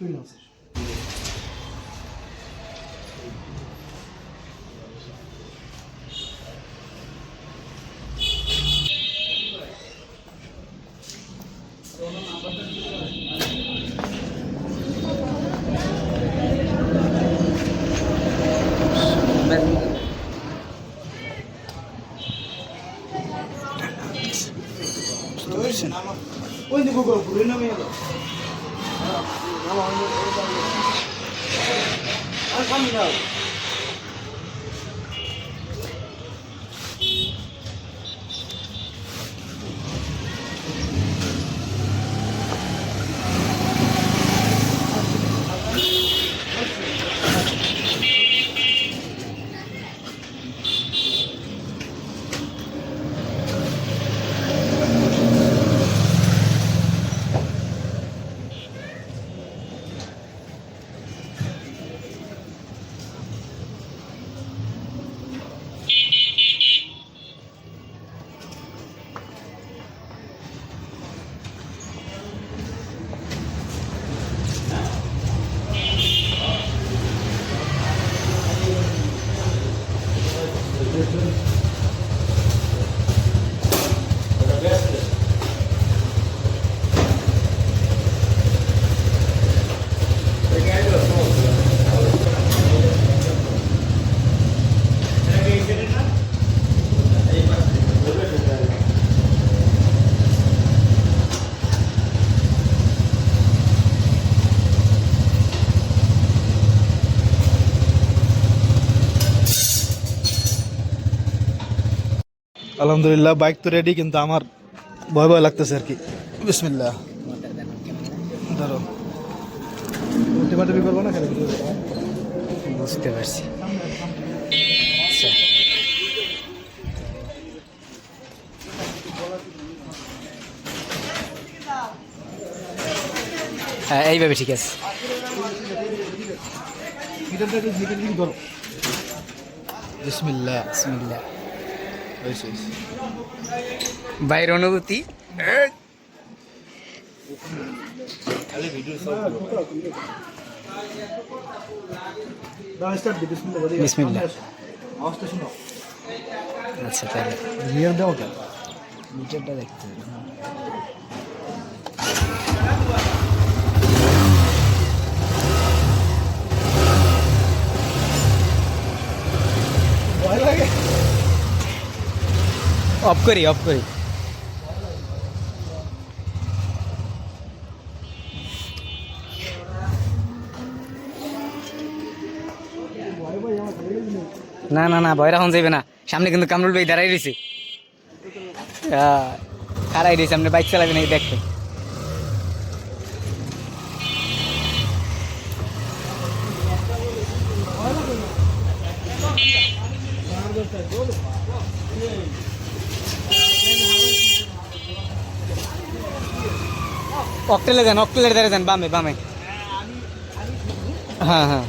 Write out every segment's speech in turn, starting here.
Freelancer ওই দিকে করো ঘুরে নামে এলো আর সামনে যাও আলহামদুলিল্লাহ বাইক তো রেডি কিন্তু আমার ভয় ভয় লাগতেছে আর কি। বিসমিল্লাহ। ধরো। করব না খালি। বুঝতে পারছি। আচ্ছা। হ্যাঁ এইভাবে ঠিক আছে। বিসমিল্লাহ। বিসমিল্লাহ। বাইরের অনুভূতি। আচ্ছা তাহলে। নিয়ম দাও কেন মিটারটা দেখতে হবে ভয় লাগে অফ করি অফ করি। না না না ভয় রাখুন যাইবে না। সামনে কিন্তু কামরুল ভাই দাঁড়াই রয়েছে। খারাই রয়েছে আপনি বাইক চালাবেন এই দেখতে। অকটেলে যান অকটেলের ধারে যান বামে বামে। হ্যাঁ হ্যাঁ।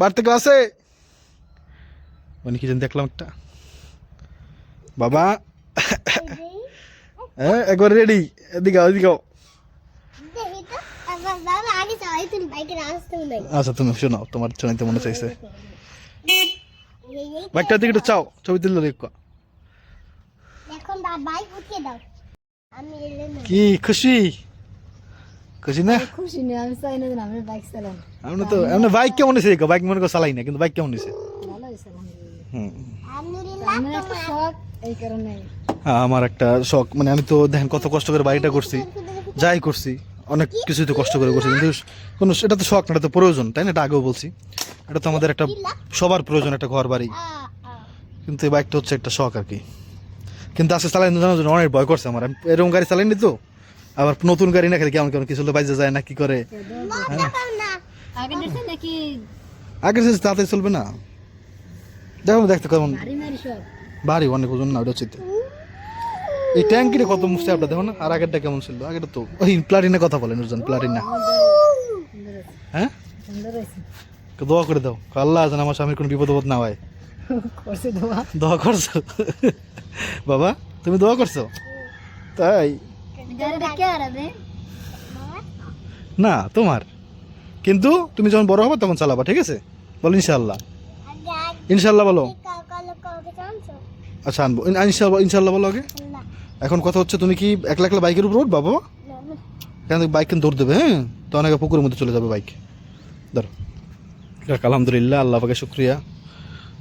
বাড়তে ক্লাসে? মানে কি যেন দেখলাম একটা। বাবা। হ্যাঁ একবার রেডি এদিকে এদিকে নাই। আচ্ছা তুমি শোনাও তোমার শোনাইতে মনে চাইছে। বাইকটা দিকে একটু চাও ছবি তুললে দেখো। এখন বা উঠিয়ে দাও। আমি এলে না কি খুশি? খুশি না? খুশি নেই আমি চাই না যে বাইক চালাম। আমরা তো বাইক কেমন বাইক মনে করে চালাই না কিন্তু বাইক কেমন ভালো হুম। আমার একটা শখ এই কারণে। হ্যাঁ, আমার একটা শখ। মানে আমি তো দেখেন কত কষ্ট করে বাড়িটা করছি যাই করছি অনেক কিছু তো কষ্ট করে করছি কিন্তু কোনো এটা তো শখ না এটা তো প্রয়োজন তাই না? এটা আগেও বলছি। এটা তো আমাদের একটা সবার প্রয়োজন একটা ঘর বাড়ি। কিন্তু এই বাইকটা হচ্ছে একটা শখ আর কি। কিন্তু আজকে চালাই জানার জন্য অনেক ভয় করছে আমার। এরকম গাড়ি চালাইনি তো আবার নতুন গাড়ি না খেলে কেমন কেমন কিছু বাইজে যায় না কি করে? দেখাও না। আগে দেখছেন নাকি আগে যে তাড়াতাড়ি চলবে না। দেখো দেখতে কেমন। সব। অনেক ওজন না ওটা হচ্ছে তো। এই ট্যাঙ্কিটা কত মুখছে আপনার দেখো না? আর আগেরটা কেমন ছিল? আগেরটা তো ওই প্লাটিনের কথা বলেন ওজন প্লাটিনা হ্যাঁ? দোয়া করে দাও। আল্লাহ যেন আমার স্বামীর কোনো বিপদ না হয়। দোয়া করছ? বাবা তুমি দোয়া করছ? তাই? না তোমার। কিন্তু তুমি যখন বড় হবে তখন চালাবা ঠিক আছে? বলো ইনশাল্লাহ ইনশাল্লাহ বলো। আচ্ছা আনব। ইনশাল্লাহ ইনশাল্লাহ বলো আগে। এখন কথা হচ্ছে তুমি কি একলা একলা বাইকের উপর উঠবা বাবা। কেন বাইক কিন্তু দৌড় দেবে হ্যাঁ? তো অনেকে পুকুরের মধ্যে চলে যাবে বাইক। ধরো। যাক, আলহামদুলিল্লাহ আল্লাহ পাকে শুক্রিয়া।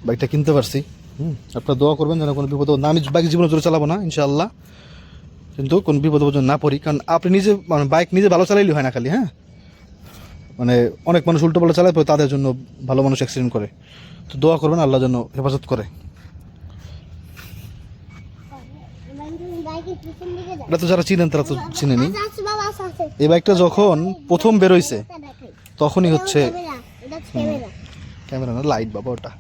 বাইকটা কিনতে পারছি হুম? আপনারা দোয়া করবেন যেন কোনো বিপদ না আমি বাইক জীবনে জোরে চালাবো না ইনশাআল্লাহ। কিন্তু কোন বিপদ না পড়ি কারণ আপনি নিজে মানে বাইক নিজে ভালো চালাইলে হয় না খালি হ্যাঁ মানে অনেক মানুষ উল্টো পাল্টা চালায় পরে তাদের জন্য ভালো মানুষ অ্যাক্সিডেন্ট করে তো দোয়া করবেন আল্লাহ যেন হেফাজত করে এটা তো যারা চিনেন তারা তো চিনেনি। এই বাইকটা যখন প্রথম বেরোইছে তখনই হচ্ছে ক্যামেরা, না লাইট বাবা ওটা।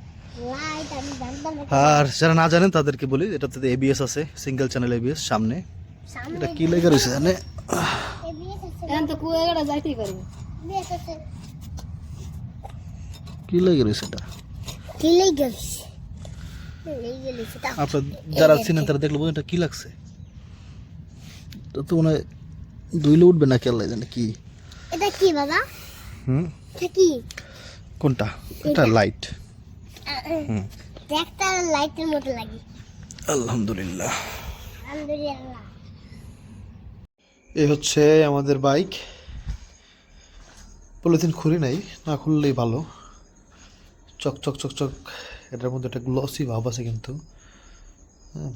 আর যারা না জানেন তাদেরকে বলি এটাতে এবিএস আছে সিঙ্গেল চ্যানেল এবিএস সামনে এটা কি লেগে রয়েছে জানে? এখন তো কুয়াগাড়া যাইতেই পারবে কি লেগে রয়েছে এটা? কি লেগে। আপনার যারা চিনেন তারা দেখলে এটা কি লাগছে? এটা তো মনে হয় দুইলে উঠবে না কেল্লাই জানে কি। এটা কি বাবা? হুম? এটা কি? কোনটা? এটা লাইট হুম। একটা লাইটের মতো লাগে। আলহামদুলিল্লাহ। আলহামদুলিল্লাহ। এই হচ্ছে আমাদের বাইক। পলিথিন খুলি নাই, না খুললেই ভালো। চক চক চক চক, এটার মধ্যে একটা গ্লসি ভাব আছে কিন্তু। হ্যাঁ।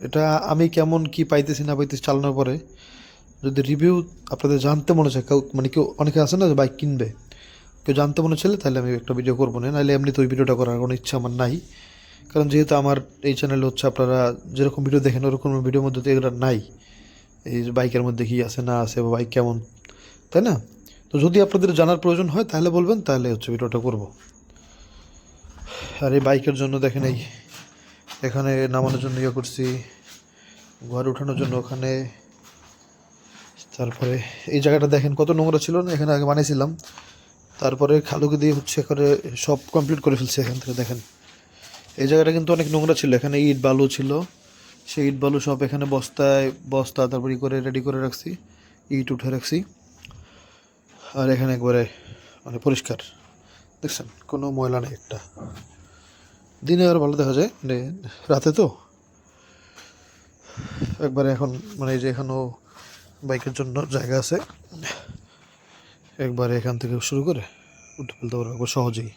এটা আমি কেমন কি পাইতেছি, না পাইতেছি চালানোর পরে, যদি রিভিউ আপনাদের জানতে মনে চায়, কেউ মানে কেউ অনেকে আছে না যে বাইক কিনবে। কেউ জানতে মনে চাইলে তাহলে আমি একটা ভিডিও করব। না নাহলে এমনি তো ওই ভিডিওটা করার কোনো ইচ্ছা আমার নাই। কারণ যেহেতু আমার এই চ্যানেলে হচ্ছে আপনারা যেরকম ভিডিও দেখেন, ওরকম ভিডিওর মধ্যে তো এগুলো নাই। এই বাইকের মধ্যে কি আছে, না আছে, বা বাইক কেমন, তাই না? তো যদি আপনাদের জানার প্রয়োজন হয়, তাহলে বলবেন, তাহলে হচ্ছে ভিডিওটা করব। আর এই বাইকের জন্য দেখেন এই, এখানে নামানোর জন্য ইয়ে করছি, ঘর উঠানোর জন্য ওখানে। তারপরে এই জায়গাটা দেখেন কত নোংরা ছিল না, এখানে আগে বানিয়েছিলাম তারপরে খালুকে দিয়ে হচ্ছে করে সব কমপ্লিট করে ফেলছি এখান থেকে, দেখেন। এই জায়গাটা কিন্তু অনেক নোংরা ছিল, এখানে ইট বালু ছিল। সেই ইট বালু সব এখানে বস্তায়, বস্তা তারপরে করে রেডি করে রাখছি, ইট উঠে রাখছি। আর এখানে একবারে মানে পরিষ্কার। দেখছেন, কোনো ময়লা নেই একটা। দিনে আর ভালো দেখা যায় মানে রাতে তো। একবারে এখন মানে এই যে এখানেও বাইকের জন্য জায়গা আছে। একবারে এখান থেকে শুরু করে উঠে ফেলতে পারব সহজেই।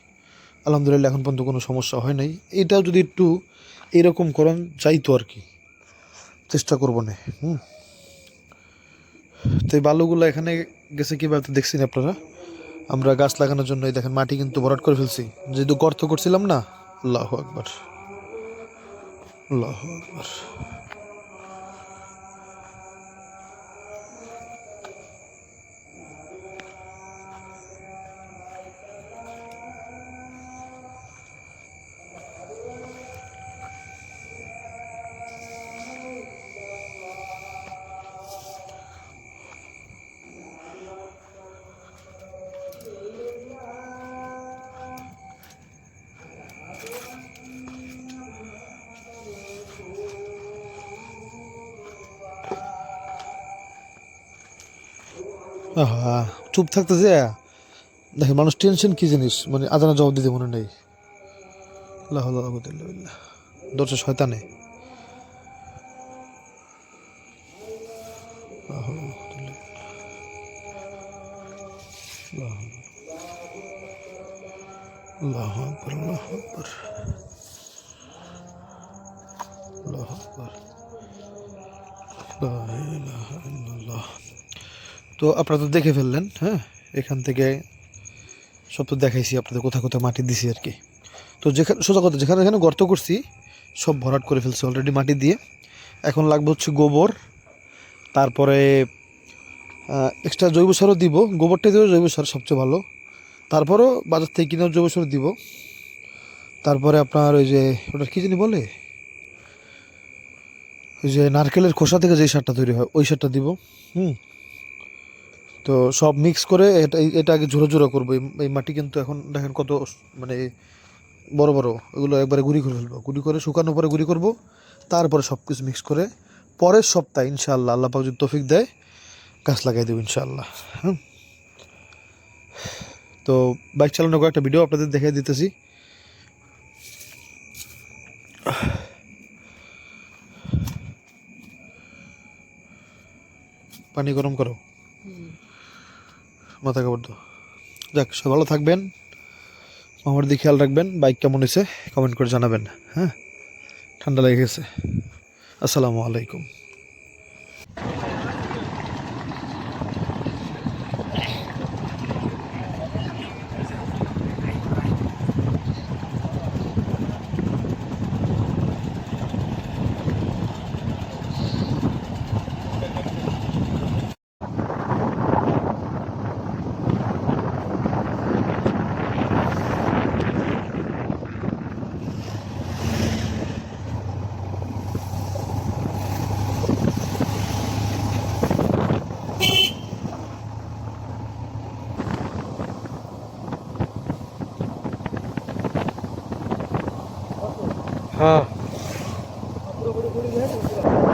আলহামদুলিল্লাহ, এখন পর্যন্ত কোনো সমস্যা হয় নাই। এটাও যদি একটু এরকম করেন চাইতো আর কি। চেষ্টা করব না, হুম। তো এই বালুগুলো এখানে গেছে কীভাবে তো দেখছেন আপনারা? আমরা গাছ লাগানোর জন্য এই দেখেন মাটি কিন্তু ভরাট করে ফেলছি। যেহেতু গর্ত করছিলাম না, আল্লাহ আকবার আল্লাহ আকবার। চুপ থাকতেছে। দেখে মানুষ টেনশন কী জিনিস? মানে আদানা জবাব দিতে মনে নেই। আল্লাহ দরজা শয়তানে। আল্লাহ তো আপনারা তো দেখে ফেললেন হ্যাঁ? এখান থেকে সব তো দেখাইছি, আপনাদের কোথায় কোথায় মাটি দিছি আর কি। তো যেখানে সোজা কথা, যেখানে যেখানে গর্ত করছি, সব ভরাট করে ফেলছি অলরেডি মাটি দিয়ে। এখন লাগবে হচ্ছে গোবর, তারপরে এক্সট্রা জৈব সারও দিব, গোবরটা দিয়েও জৈব সার সবচেয়ে ভালো। তারপরও বাজার থেকে কিনেও জৈব সার দিব। তারপরে আপনার ওই যে ওটা কী জানি বলে? ওই যে নারকেলের খোসা থেকে যেই সারটা তৈরি হয়, ওই সারটা দিব, হুম? তো সব মিক্স করে এটা এটা আগে ঝোড়ো ঝোড়ো করব। এই- মাটি কিন্তু এখন দেখেন কত মানে বড় বড়। ওগুলো একবারে গুঁড়ি করে ফেলব। গুঁড়ি করে শুকানোর পরে গুঁড়ি করব। তারপরে সব কিছু মিক্স করে পরের সপ্তাহে ইনশাআল্লাহ আল্লাহ পাক যদি তৌফিক দেয়, গাছ লাগাই দেবো ইনশাআল্লাহ। হ্যাঁ তো বাইক চালানোর কয়েকটা ভিডিও আপনাদের দেখাই দিতেছি। পানি গরম করো। মাথা কাপড় তো যাক সব ভালো থাকবেন। আমার দিকে খেয়াল রাখবেন। বাইক কেমন হয়েছে কমেন্ট করে জানাবেন। হ্যাঁ? ঠান্ডা লেগে গেছে। আসসালামু আলাইকুম। கொடுங்க